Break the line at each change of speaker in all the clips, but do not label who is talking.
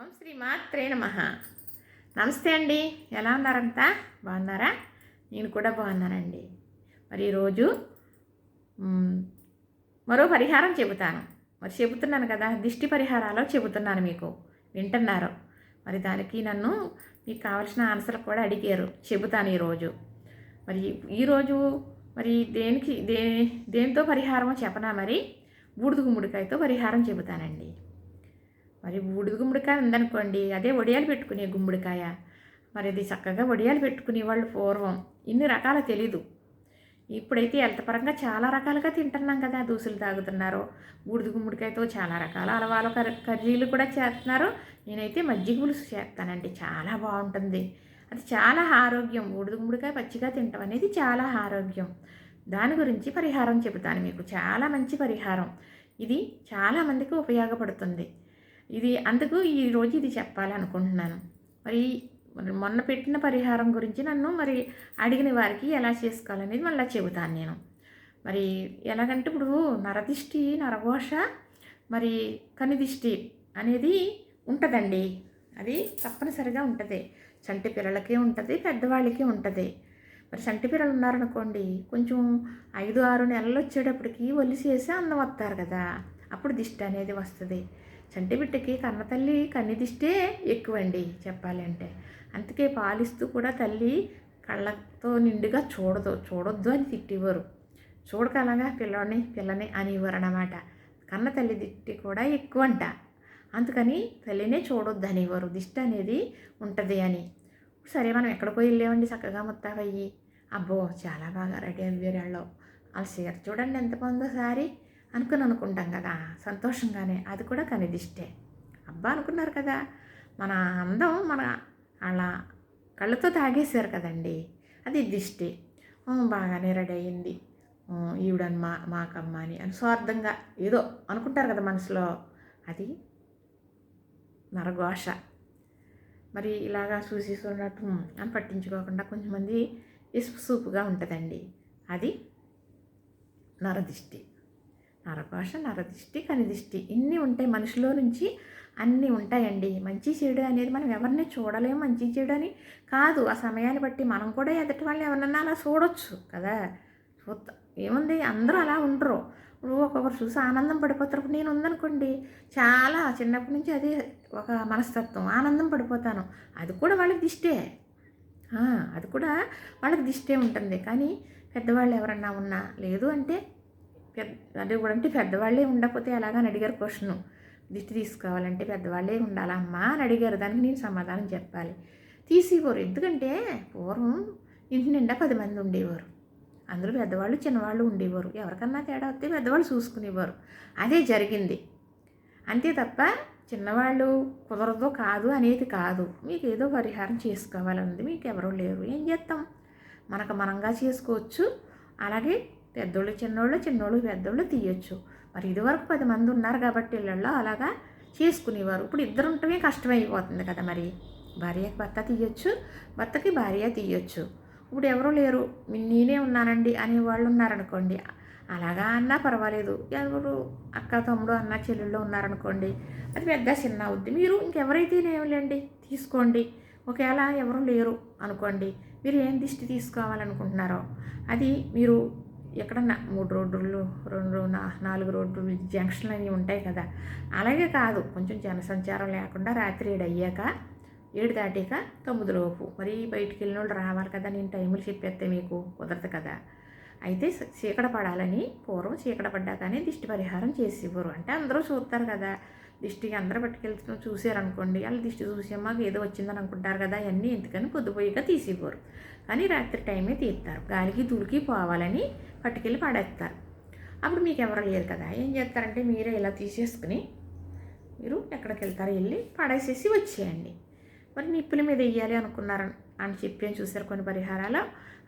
ఓం శ్రీ మాత్రే నమ. నమస్తే అండి. ఎలా ఉన్నారంతా? బాగున్నారా? నేను కూడా బాగున్నానండి. మరి ఈరోజు మరో పరిహారం చెబుతాను. మరి చెబుతున్నాను కదా దిష్టి పరిహారాలు చెబుతున్నాను మీకు. వింటున్నారు. మరి దానికి నన్ను మీకు కావాల్సిన ఆన్సర్ కూడా అడిగారు. చెబుతాను ఈరోజు. మరి ఈరోజు మరి దేనికి దే దేనితో పరిహారమో చెప్పనా మరి? బూడిద గుమ్మడికాయతో పరిహారం చెబుతానండి. మరి బూడిద గుమ్మడికాయ ఉందనుకోండి అదే వడియాలు పెట్టుకునే గుమ్మడికాయ. మరి అది చక్కగా వడియాలు పెట్టుకునే వాళ్ళు పూర్వం. ఇన్ని రకాల తెలీదు. ఇప్పుడైతే హెల్త్ పరంగా చాలా రకాలుగా తింటున్నాం కదా దూసులు తాగుతున్నారు. బూడిద గుమ్మడికాయతో చాలా రకాల అలవాలు కర్ర కర్రీలు కూడా చేస్తున్నారు. నేనైతే మజ్జిగ పులుసు చేస్తానండి చాలా బాగుంటుంది. అది చాలా ఆరోగ్యం. బూడిద గుమ్మడికాయ పచ్చిగా తింటాం అనేది చాలా ఆరోగ్యం. దాని గురించి పరిహారం చెబుతాను మీకు. చాలా మంచి పరిహారం. ఇది చాలామందికి ఉపయోగపడుతుంది. ఇది అందుకు ఈరోజు ఇది చెప్పాలనుకుంటున్నాను. మరి మొన్న పెట్టిన పరిహారం గురించి నన్ను మరి అడిగిన వారికి ఎలా చేసుకోవాలనేది మళ్ళీ చెబుతాను నేను. మరి ఎలాగంటే ఇప్పుడు నరదిష్టి నరఘోష మరి కనిదిష్టి అనేది ఉంటుందండి. అది తప్పనిసరిగా ఉంటుంది. చంటి పిల్లలకి ఉంటుంది పెద్దవాళ్ళకి ఉంటుంది. మరి చంటి పిల్లలు ఉన్నారనుకోండి కొంచెం ఐదు ఆరు నెలలు వచ్చేటప్పటికి ఒలిసేసి అందం వస్తారు కదా. అప్పుడు దిష్టి అనేది వస్తుంది. చంటి బిడ్డకి కన్న తల్లి కన్ని దిష్టే ఎక్కువండి చెప్పాలంటే అందుకే పాలిస్తూ కూడా తల్లి కళ్ళతో నిండుగా చూడదు చూడొద్దు అని తిట్టేవారు చూడకలగా పిల్లని పిల్లని అనేవారు అన్నమాట. కన్న తల్లి దిష్టి కూడా ఎక్కువ అంట అందుకని తల్లినే చూడొద్దు అనేవారు దిష్టి అనేది ఉంటుంది అని. సరే మనం ఎక్కడికో వెళ్ళామండి చక్కగా ముత్తావయ్యి అబ్బో చాలా బాగా రెడీ అయ్యారు వాళ్ళు వాళ్ళ చీర చూడండి ఎంత బాగుందో సారీ. అనుకుని అనుకుంటాం కదా సంతోషంగానే. అది కూడా కనిదిష్టే అబ్బా అనుకున్నారు కదా మన అందం మన అలా కళ్ళతో తాగేశారు కదండి. అది దిష్టి. బాగానే రెడీ అయ్యింది. ఈవిడని మా మాకమ్మ అని అని స్వార్థంగా ఏదో అనుకుంటారు కదా మనసులో. అది నరఘోష. మరి ఇలాగా చూసి చూడటం అని పట్టించుకోకుండా కొంతమంది ఇసుపు సూపుగా ఉంటుందండి. అది నరదిష్టి. నరకోశ నరదిష్టి కనిదిష్టి ఇన్ని ఉంటాయి మనిషిలో నుంచి. అన్నీ ఉంటాయండి. మంచి చెడు అనేది మనం ఎవరిని చూడలేము. మంచి చెడు అని కాదు. ఆ సమయాన్ని బట్టి మనం కూడా ఎదుటి వాళ్ళు ఎవరన్నా అలా చూడొచ్చు కదా. చూద్దాం ఏముంది? అందరూ అలా ఉండరు. ఇప్పుడు ఒక్కొక్కరు చూసి ఆనందం పడిపోతారు నేను ఉందనుకోండి. చాలా చిన్నప్పటి నుంచి అది ఒక మనస్తత్వం. ఆనందం పడిపోతాను. అది కూడా వాళ్ళకి దిష్టే. అది కూడా వాళ్ళకి దిష్టే ఉంటుంది. కానీ పెద్దవాళ్ళు ఎవరన్నా ఉన్నా లేదు అంటే పెద్ద అంటే కూడా అంటే పెద్దవాళ్ళే ఉండకపోతే ఎలాగని అడిగారు క్వశ్చన్ దిష్టి తీసుకోవాలంటే పెద్దవాళ్ళే ఉండాలమ్మా అని అడిగారు. దానికి నేను సమాధానం చెప్పాలి. తీసేవారు. ఎందుకంటే పూర్వం ఇంటి నిండా పది మంది ఉండేవారు. అందులో పెద్దవాళ్ళు చిన్నవాళ్ళు ఉండేవారు. ఎవరికన్నా తేడా వస్తే పెద్దవాళ్ళు చూసుకునేవారు. అదే జరిగింది. అంతే తప్ప చిన్నవాళ్ళు కుదరదో కాదు అనేది కాదు. మీకు ఏదో పరిహారం చేసుకోవాలన్నది. మీకు ఎవరో లేరు. ఏం చేస్తాం? మనకు మనంగా చేసుకోవచ్చు. అలాగే పెద్దోళ్ళు చిన్నోళ్ళు చిన్నోళ్ళు పెద్దోళ్ళు తీయొచ్చు. మరి ఇదివరకు పది మంది ఉన్నారు కాబట్టి ఇళ్ళల్లో అలాగా చేసుకునేవారు. ఇప్పుడు ఇద్దరు ఉంటమే కష్టమైపోతుంది కదా మరి. భార్యకి భర్త తీయొచ్చు భర్తకి భార్య తీయొచ్చు. ఇప్పుడు ఎవరూ లేరు. నేనే ఉన్నానండి అనే వాళ్ళు ఉన్నారనుకోండి అలాగా అన్నా పర్వాలేదు. ఎవరు అక్క తమ్ముడు అన్న చెల్లెళ్ళు ఉన్నారనుకోండి అది పెద్ద చిన్న అవుద్ది. మీరు ఇంకెవరైతే లేండి తీసుకోండి. ఒకవేళ ఎవరు లేరు అనుకోండి మీరు ఏం దిష్టి తీసుకోవాలనుకుంటున్నారో అది మీరు ఎక్కడన్నా మూడు రోడ్లు రెండు నాలుగు రోడ్లు జంక్షన్లు అనేవి ఉంటాయి కదా. అలాగే కాదు కొంచెం జనసంచారం లేకుండా రాత్రి ఏడు అయ్యాక ఏడు దాటాక తొమ్మిది లోపు. మరి బయటికి వెళ్ళిన వాళ్ళు రావాలి కదా నేను టైములు చెప్పేస్తే మీకు కుదరదు కదా. అయితే చీకట పడాలని పూర్వం చీకట పడ్డాకనే దిష్టి పరిహారం చేసేవారు. అంటే అందరూ చూస్తారు కదా దిష్టి అందరూ పట్టుకెళ్తున్న చూసారనుకోండి వాళ్ళు దిష్టి చూసామా ఏదో వచ్చిందని అనుకుంటారు కదా అవన్నీ ఎందుకని పొద్దుపోయిగా తీసిపోరు కానీ రాత్రి టైమే తీస్తారు. గాలికి తుడికి పోవాలని పట్టుకెళ్ళి పడేస్తారు. అప్పుడు మీకు ఎవరు లేరు కదా. ఏం చేస్తారంటే మీరే ఇలా తీసేసుకుని మీరు ఎక్కడికి వెళ్తారో వెళ్ళి పడేసేసి వచ్చేయండి. మరి నిప్పుల మీద వేయాలి అనుకున్నారు అని చెప్పి చూసారు కొన్ని పరిహారాలు.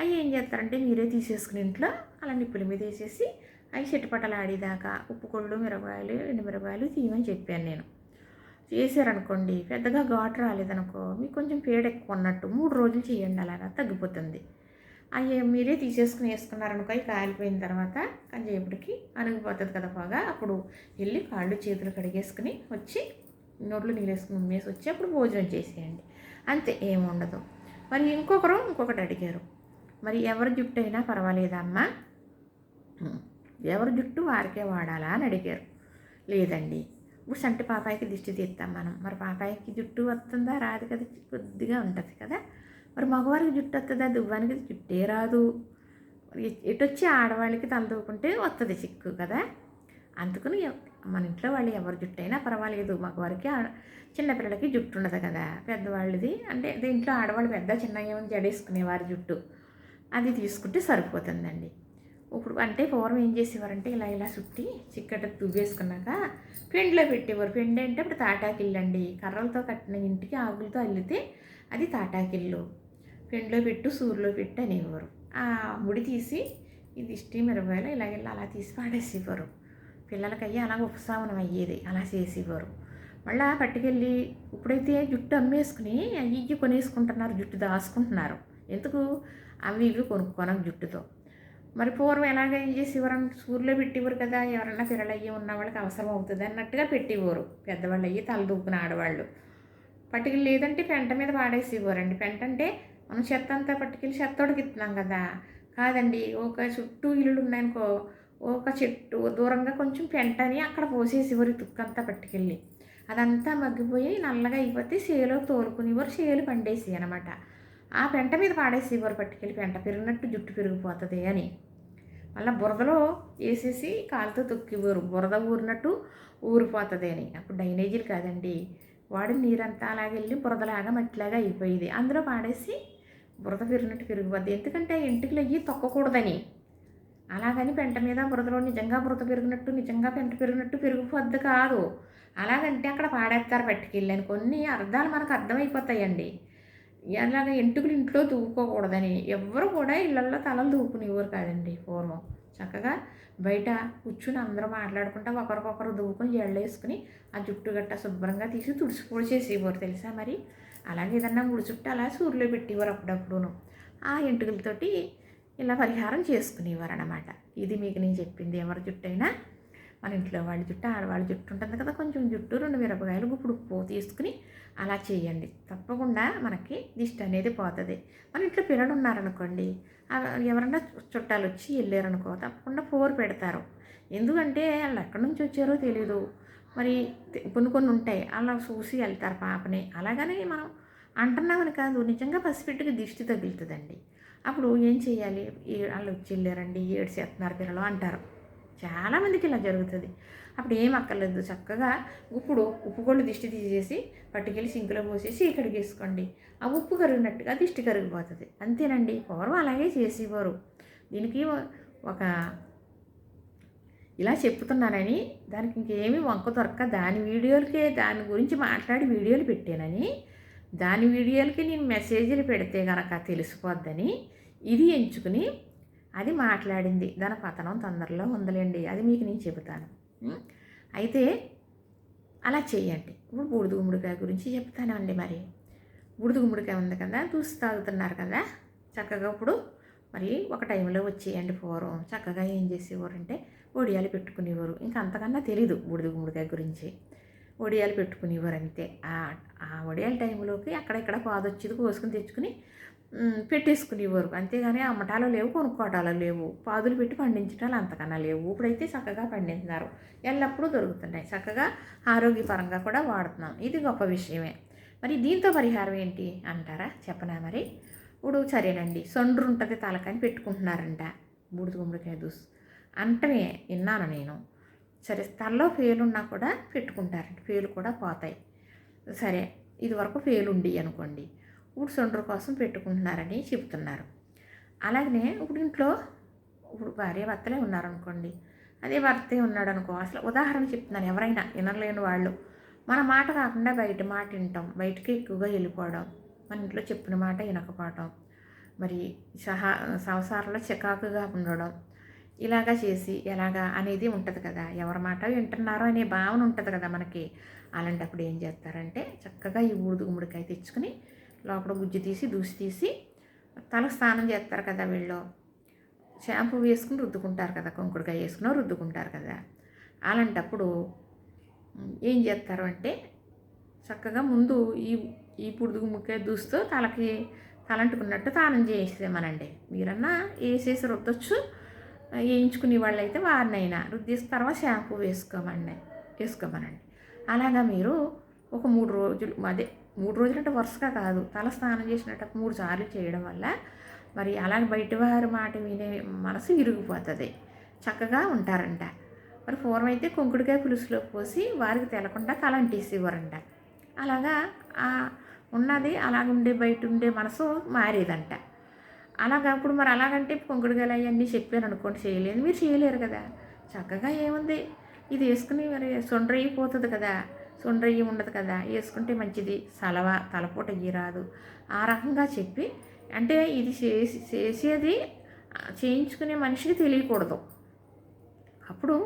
అవి ఏం చేస్తారంటే మీరే తీసేసుకుని ఇంట్లో అలా నిప్పుల మీద వేసేసి అవి చెట్టుపట్టలు ఆడేదాకా ఉప్పు మిరపకాయలు ఎండుమిరపకాయలు తీయమని చెప్పాను నేను. చేశారనుకోండి పెద్దగా ఘాటు రాలేదనుకో మీకు కొంచెం పేడ ఎక్కువ ఉన్నట్టు మూడు రోజులు చేయండి అలాగా తగ్గిపోతుంది. అవి మీరే తీసేసుకుని వేసుకున్నారనుకో అవి కాలిపోయిన తర్వాత కంచేపటికి అణిగిపోతుంది కదా బాగా అప్పుడు వెళ్ళి కాళ్ళు చేతులు కడిగేసుకుని వచ్చి నోట్లో నీళ్ళు వేసుకుని ఉమ్మేసి వచ్చి అప్పుడు భోజనం చేసేయండి. అంతే ఏముండదు మరి ఇంకొకరు ఇంకొకటి అడిగారు. మరి ఎవరి జుట్టు అయినా పర్వాలేదమ్మా? ఎవరి జుట్టు వారికే వాడాలా అని అడిగారు. లేదండి ఇప్పుడు సంటి పాపాయికి దిష్టి తీస్తాం మనం. మరి పాపాయికి జుట్టు వస్తుందా? రాదు కదా కొద్దిగా ఉంటుంది కదా. మరి మగవారికి జుట్టు వస్తుందా? దువ్వానికి జుట్టే రాదు. ఎటొచ్చి ఎటు వచ్చి ఆడవాళ్ళకి తలదూకుంటే వస్తుంది చిక్కు కదా. అందుకని మన ఇంట్లో వాళ్ళు ఎవరి జుట్టు అయినా పర్వాలేదు. మగవారికి చిన్నపిల్లలకి జుట్టు ఉండదు కదా. పెద్దవాళ్ళది అంటే దీంట్లో ఆడవాళ్ళు పెద్ద చిన్న ఏమైనా జడేసుకునేవారి జుట్టు. అది తీసుకుంటే సరిపోతుందండి. ఇప్పుడు అంటే పూర్వం ఏం చేసేవారంటే ఇలా ఇలా చుట్టి చిక్కట దువ్వేసుకున్నాక పెండ్లో పెట్టేవారు. పెండ్ అంటే ఇప్పుడు తాటాకిళ్ళండి అండి. కర్రలతో కట్టిన ఇంటికి ఆకులతో అల్లితే అది తాటాకిళ్ళు. పెండ్లో పెట్టు సూర్యులో పెట్టు అనేవారు. ఆ ముడి తీసి ఇది దిష్టి మిరపాయలు ఇలా అలా తీసి పాడేసేవారు. పిల్లలకయ్యి అలా ఉపశమనం అయ్యేది. అలా చేసేవారు. మళ్ళీ పట్టుకెళ్ళి ఇప్పుడైతే జుట్టు అమ్మేసుకుని అవి ఇవి కొనేసుకుంటున్నారు. జుట్టు దాచుకుంటున్నారు. ఎందుకు? అవి ఇవి కొనుక్కోనం జుట్టుతో. మరి పూర్వం ఎలాగ ఏం చివరన ఊర్లో పెట్టేవారు కదా ఎవరన్నా పిల్లలయ్యి ఉన్న వాళ్ళకి అవసరం అవుతుంది అన్నట్టుగా పెట్టేవారు. పెద్దవాళ్ళు అయ్యి తల ఆడవాళ్ళు. పట్టుకెళ్ళి లేదంటే పెంట మీద పాడేసేవారండి పెంట అంటే మనం చెత్త అంతా పట్టుకెళ్ళి చెత్తోడికి ఇస్తున్నాం కదా. కాదండి ఒక చుట్టూ ఇల్లులు ఉన్నాయనుకో ఒక చెట్టు దూరంగా కొంచెం పెంటని అక్కడ పోసేసేవారు ఈ తుక్కంతా పట్టుకెళ్ళి. అదంతా మగ్గిపోయి నల్లగా అయిపోతే చేలో తోలుకునేవారు చేలు పండేసి అనమాట ఆ పెంట మీద పాడేసేవారు పట్టుకెళ్ళి పెంట పెరిగినట్టు జుట్టు పెరిగిపోతుంది అని. మళ్ళీ బురదలో వేసేసి కాలుతో తొక్కివారు బురద ఊరినట్టు ఊరిపోతుంది అని. అప్పుడు డైనేజీలు కాదండి. వాడి నీరంతా అలాగే వెళ్ళి బురదలాగా మట్టిలాగా అయిపోయేది. అందులో పాడేసి బురద పెరిగినట్టు పెరిగిపోద్ది ఎందుకంటే ఇంటికి అయ్యి తొక్కకూడదని. అలాగని పెంట మీద బురదలో నిజంగా బురద పెరిగినట్టు నిజంగా పెంట పెరిగినట్టు పెరిగిపోద్ది కాదు. అలాగంటే అక్కడ పాడేస్తారు పట్టుకెళ్ళని కొన్ని అర్థాలు మనకు అర్థమైపోతాయండి. ఎలాగ ఎంటుకులు ఇంట్లో దూకోకూడదని ఎవ్వరు కూడా ఇళ్ళల్లో తలలు దూకునేవారు కాదండి పూర్వం. చక్కగా బయట కూర్చుని అందరూ మాట్లాడుకుంటా ఒకరికొకరు దూకుని జళ్ళు ఆ జుట్టు గట్ట శుభ్రంగా తీసి తుడిసిపొడి చేసేవారు తెలుసా మరి? అలాగే ఏదన్నా ముడి చుట్టూ అలా సూర్యులో పెట్టేవారు అప్పుడప్పుడును. ఆ ఎంటుకలతోటి ఇలా పరిహారం చేసుకునేవారు అన్నమాట ఇది మీకు నేను చెప్పింది. ఎవరి జుట్టు అయినా మన ఇంట్లో వాళ్ళ జుట్టు ఆడవాళ్ళ జుట్టు ఉంటుంది కదా కొంచెం జుట్టు రెండు మిరపకాయలు గుప్పుడు పో తీసుకుని అలా చేయండి. తప్పకుండా మనకి దిష్టి అనేది పోతుంది. మన ఇంట్లో పిల్లలు ఉన్నారనుకోండి ఎవరన్నా చుట్టాలు వచ్చి వెళ్ళారనుకో తప్పకుండా పోరు పెడతారు. ఎందుకంటే వాళ్ళు ఎక్కడి నుంచి వచ్చారో తెలీదు. మరి కొన్ని కొన్ని ఉంటాయి. అలా చూసి వెళ్తారు పాపని. అలాగనే మనం అంటున్నామని కాదు నిజంగా పసిపెట్టుకి దిష్టి తగులుతుందండి. అప్పుడు ఏం చేయాలి? వాళ్ళు వచ్చి వెళ్ళారండి ఏడు చేస్తున్నారు పిల్లలు అంటారు. చాలామందికి ఇలా జరుగుతుంది. అప్పుడు ఏం అక్కర్లేదు చక్కగా ఇప్పుడు ఉప్పు కొళ్ళు దిష్టి తీసేసి పట్టుకెళ్ళి సింకులో పోసేసి ఇక్కడ వేసుకోండి. ఆ ఉప్పు కరిగినట్టుగా దిష్టి కరిగిపోతుంది. అంతేనండి పూర్వం అలాగే చేసేవారు. దీనికి ఒక ఇలా చెప్తున్నానని దానికి ఇంకేమీ వంక దొరక్క దాని వీడియోలకే దాని గురించి మాట్లాడి వీడియోలు పెట్టానని దాని వీడియోలకి నేను మెసేజ్లు పెడితే కనుక తెలిసిపోద్దని ఇది ఎంచుకుని అది మాట్లాడింది. దాని పతనం తొందరలో ఉందలేండి. అది మీకు నేను చెబుతాను? అయితే అలా చేయండి. ఇప్పుడు బూడిద గుమ్మడికాయ గురించి చెప్తానండి మరి. బూడిద గుమ్మడికాయ ఉంది కదా దూసి తాగుతున్నారు కదా చక్కగా ఇప్పుడు మరి ఒక టైంలో వచ్చేయండి పూర్వం. చక్కగా ఏం చేసేవారంటే ఒడియాలు పెట్టుకునేవారు. ఇంకా అంతకన్నా తెలీదు బూడిద గుమ్మడికాయ గురించి. ఒడియాలు పెట్టుకునేవారు అంతే ఆ- ఆ ఒడియాల టైంలోకి అక్కడెక్కడ పాదొచ్చేది కోసుకుని తెచ్చుకుని పెట్టేసుకునేవారు. అంతేగాని అమ్మటాలు లేవు కొనుక్కోవటాలు లేవు. పాదులు పెట్టి పండించటాలు అంతకన్నా లేవు. ఇప్పుడైతే చక్కగా పండిస్తున్నారు. ఎల్లప్పుడూ దొరుకుతున్నాయి చక్కగా ఆరోగ్యపరంగా కూడా వాడుతున్నాం. ఇది గొప్ప విషయమే. మరి దీంతో పరిహారం ఏంటి అంటారా? చెప్పనా మరి? ఇప్పుడు సరేనండి. సొండ్రు ఉంటుంది తలకని పెట్టుకుంటున్నారంట. బూడిద గుమ్మడికాయ దూసు అంటమే విన్నాను నేను. సరే తలలో ఫేలున్నా కూడా పెట్టుకుంటారంట. ఫేలు కూడా పోతాయి. సరే ఇది వరకు ఉండి అనుకోండి. ఇప్పుడు సొండ్రు కోసం పెట్టుకుంటున్నారని చెప్తున్నారు అలాగనే ఇప్పుడు ఇంట్లో ఇప్పుడు భార్య భర్తలే ఉన్నారనుకోండి అదే భర్తే ఉన్నాడు అనుకో అసలు ఉదాహరణ చెప్తున్నాను ఎవరైనా వినలేని వాళ్ళు. మన మాట కాకుండా బయట మాట వింటాం బయటకి ఎక్కువగా వెళ్ళిపోవడం మన ఇంట్లో చెప్పిన మాట వినకపోవడం మరి సహా సంసారంలో చికాకుగా ఉండడం ఇలాగా చేసి ఎలాగా అనేది ఉంటుంది కదా. ఎవరి మాట వింటున్నారో అనే భావన ఉంటుంది కదా మనకి. అలాంటప్పుడు ఏం చేస్తారంటే చక్కగా ఈ ఊడిద గుమ్మడికాయ తెచ్చుకుని లోపల గుజ్జు తీసి దూసి తీసి తల స్నానం చేస్తారు కదా వీళ్ళు. షాంపూ వేసుకుని రుద్దుకుంటారు కదా కుంకుడుకాయ వేసుకుని రుద్దుకుంటారు కదా. అలాంటప్పుడు ఏం చేస్తారు అంటే చక్కగా ముందు ఈ ఈ పుడుగు ముక్కే దూస్తూ తలకి తలంటుకున్నట్టు తానం చేసేమనండి మీరన్నా వేసేసి రుద్దొచ్చు. వేయించుకునే వాళ్ళు అయితే వారినైనా రుద్దేసిన తర్వాత షాంపూ వేసుకోమండి వేసుకోమనండి. అలాగా మీరు ఒక మూడు రోజులు అదే మూడు రోజులు అంటే వరుసగా కాదు. తల స్నానం చేసినట్టు మూడు సార్లు చేయడం వల్ల మరి అలాగే బయట వారి మాట వినే మనసు విరిగిపోతుంది చక్కగా ఉంటారంట. మరి పూర్వం అయితే కుంకుడికాయ పులుసులో పోసి వారికి తెలకుండా తల అంటేసేవారంట. అలాగా ఆ ఉన్నది అలాగుండే బయట ఉండే మనసు మారేదంట. అలాగా అప్పుడు మరి అలాగంటే కుంకుడుకాయలు అవన్నీ చెప్పాను అనుకోండి చేయలేదు. మీరు చేయలేరు కదా. చక్కగా ఏముంది? ఇది వేసుకుని మరి సొండ్రైపోతుంది కదా. తొండ్రయ్యి ఉండదు కదా వేసుకుంటే మంచిది. సలవ తలపూట రాదు. ఆ రకంగా చెప్పి అంటే ఇది చేసి చేసేది చేయించుకునే మనిషికి తెలియకూడదు. అప్పుడు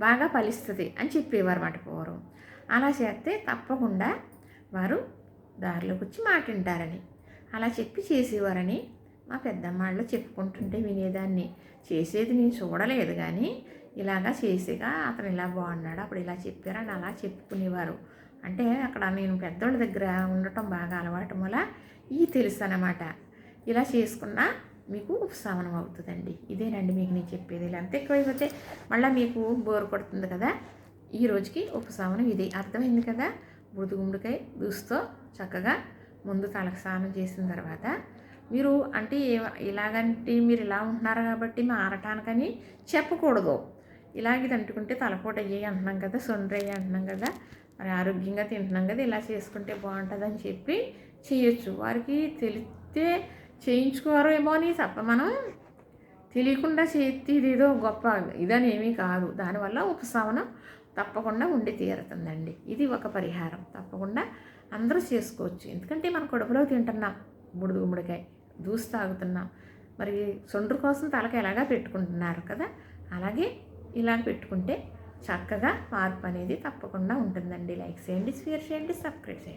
బాగా ఫలిస్తుంది అని చెప్పేవారు మాట పూర్వం అలా చేస్తే తప్పకుండా వారు దారిలోకి వచ్చి మాటింటారని అలా చెప్పి చేసేవారని మా పెద్దమ్మాళ్ళు చెప్పుకుంటుంటే వినేదాన్ని. చేసేది నేను చూడలేదు కానీ ఇలాగా చేసేగా అతను ఇలా బాగున్నాడు అప్పుడు ఇలా చెప్పారని అలా చెప్పుకునేవారు. అంటే అక్కడ నేను పెద్దోళ్ళ దగ్గర ఉండటం బాగా అలవాటు వల్ల ఇది తెలుసు అనమాట ఇలా చేసుకున్నా మీకు ఉపశమనం అవుతుందండి. ఇదేనండి మీకు నేను చెప్పేది. ఇలా అంత ఎక్కువైపోతే మళ్ళీ మీకు బోర్ కొడుతుంది కదా. ఈ రోజుకి ఉపశమనం ఇది. అర్థమైంది కదా? బుడుగుముడికాయ దూస్తో చక్కగా ముందు తలకు స్నానం చేసిన తర్వాత మీరు అంటే ఇలాగంటే మీరు ఇలా ఉంటున్నారు కాబట్టి మారటానికని చెప్పకూడదు. ఇలాగ ఇది అంటుకుంటే తలపోటు అయ్యాయి అంటున్నాం కదా సొండ్రయ్యి అంటున్నాం కదా మరి ఆరోగ్యంగా తింటున్నాం కదా ఇలా చేసుకుంటే బాగుంటుందని చెప్పి చేయొచ్చు. వారికి తెలిస్తే చేయించుకోరు ఏమో అని తప్ప మనం తెలియకుండా చేతి ఇదేదో గొప్ప ఇదని ఏమీ కాదు. దానివల్ల ఉపశమనం తప్పకుండా ఉండి తీరుతుందండి. ఇది ఒక పరిహారం. తప్పకుండా అందరూ చేసుకోవచ్చు. ఎందుకంటే మన కడుపులో తింటున్నాం బుడుగు గుమ్మడికాయ. దూసి తాగుతున్నాం. మరి సొండ్రు కోసం తలకి ఎలాగా పెట్టుకుంటున్నారు కదా? అలాగే ఇలా పెట్టుకుంటే చక్కగా మార్పు అనేది తప్పకుండా ఉంటుందండి. లైక్ చేయండి షేర్ చేయండి సబ్స్క్రైబ్ చేయండి.